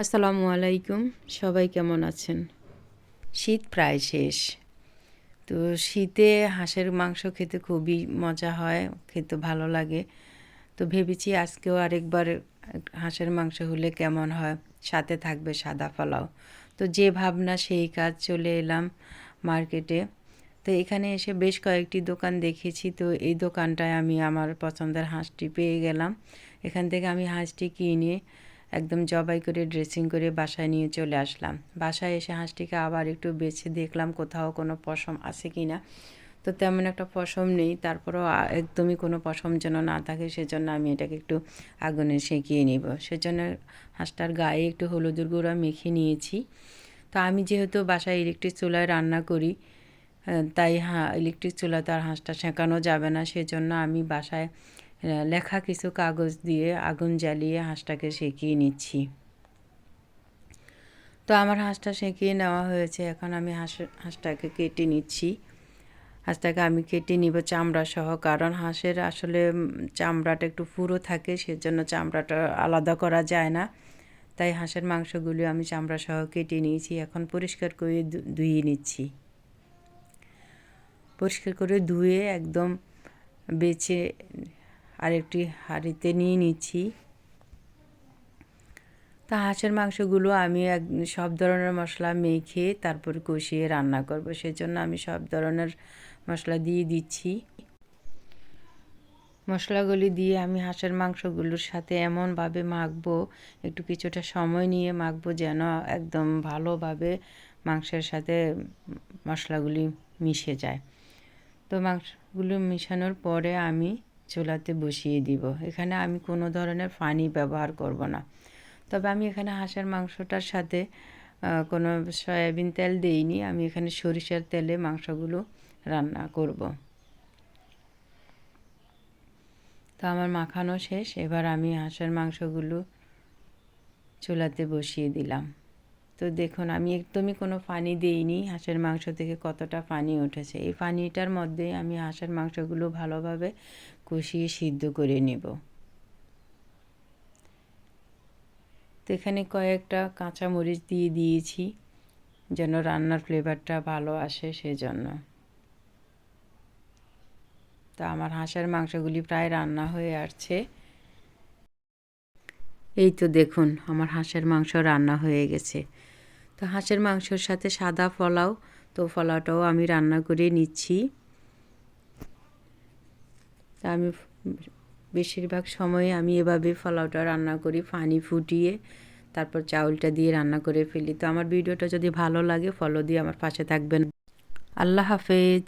আসসালামু আলাইকুম। সবাই কেমন আছেন? শীত প্রায় শেষ। তো শীতে হাঁসের মাংস খেতে খুবই মজা হয়, খেতে ভালো লাগে। তো ভেবেছি আজকেও আরেকবার হাঁসের মাংস হলে কেমন হয়? সাথে থাকবে সাদা পোলাও। তো যে ভাবনা সেই কাজ চলে এলাম মার্কেটে। তো এখানে এসে বেশ কয়েকটি দোকান দেখেছি। তো এই দোকানটায় আমি আমার পছন্দের হাঁসটি পেয়ে গেলাম। এখান থেকে আমি হাঁসটি কিনে একদম জবাই করে ড্রেসিং করে বাসায় নিয়ে চলে আসলাম। বাসায় এসে হাঁসটিকে আবার একটু বেছে দেখলাম কোথাও কোনো পশম আছে কি না। তো তেমন একটা পশম নেই, তারপরেও একদমই কোনো পশম যেন না থাকে সেজন্য আমি এটাকে একটু আগুনে সেঁকিয়ে নিব। সেজন্য হাঁসটার গায়ে একটু হলুদের গুঁড়া মেখে নিয়েছি। তো আমি যেহেতু বাসায় ইলেকট্রিক চুলায় রান্না করি তাই হ্যাঁ ইলেকট্রিক চুলাতে আর হাঁসটা সেঁকানো যাবে না। সেজন্য আমি বাসায় লেখা কিছু কাগজ দিয়ে আগুন জ্বালিয়ে হাঁসটাকে সেঁকিয়ে নিচ্ছি। তো আমার হাঁসটা সেঁকিয়ে নেওয়া হয়েছে। এখন আমি হাঁস, হাঁসটাকে কেটে নিচ্ছি। হাঁসটাকে আমি কেটে নিব চামড়া সহ কারণ হাঁসের আসলে চামড়াটা একটু পুরো থাকে, সেজন্য চামড়াটা আলাদা করা যায় না। তাই হাঁসের মাংসগুলি আমি চামড়া সহ কেটে নিয়েছি। এখন পরিষ্কার করে ধুয়ে নিচ্ছি। পরিষ্কার করে ধুয়ে একদম বেছে আরেকটি হাঁড়িতে নিয়ে নিচ্ছি। তা হাঁসের মাংসগুলো আমি এক, সব ধরনের মশলা মেখে তারপর কষিয়ে রান্না করব। সেজন্য আমি সব ধরনের মশলা দিয়ে দিচ্ছি। মশলাগুলি দিয়ে আমি হাঁসের মাংসগুলোর সাথে এমনভাবে মাখবো, একটু কিছুটা সময় নিয়ে মাখবো যেন একদম ভালোভাবে মাংসের সাথে মশলাগুলি মিশে যায়। তো মাংসগুলো মিশানোর পরে আমি চুলাতে বসিয়ে দিব। এখানে আমি কোনো ধরনের পানি ব্যবহার করব না। তবে আমি এখানে হাঁসের মাংসটার সাথে কোনো সয়াবিন তেল দেইনি। আমি এখানে সরিষার তেলে মাংসগুলো রান্না করব। তো আমার মাখানো শেষ। এবার আমি হাঁসের মাংসগুলো চুলাতে বসিয়ে দিলাম। তো দেখুন, আমি একদমই কোনো পানি দিইনি। হাঁসের মাংস থেকে কতটা পানি উঠেছে। এই পানিটার মধ্যে আমি হাঁসের মাংসগুলো ভালোভাবে কষিয়ে সিদ্ধ করে নেব। তো এখানে কয়েকটা কাঁচা মরিচ দিয়ে দিয়েছি, যেন রান্নার ফ্লেভারটা ভালো আসে সেজন্য। তো আমার হাঁসের মাংসগুলি প্রায় রান্না হয়ে আসছে। এই তো দেখুন, আমার হাঁসের মাংস রান্না হয়ে গেছে। তো হাঁসের মাংসর সাথে সাদা ফলাও, তো ফলাটাও আমি রান্না করে নিচ্ছি। তা আমি বেশিরভাগ সময়ে আমি এভাবে ফলাওটা রান্না করি, পানি ফুটিয়ে তারপর চাউলটা দিয়ে রান্না করে ফেলি। তো আমার ভিডিওটা যদি ভালো লাগে ফলো দিয়ে আমার পাশে থাকবেন। আল্লাহ হাফেজ।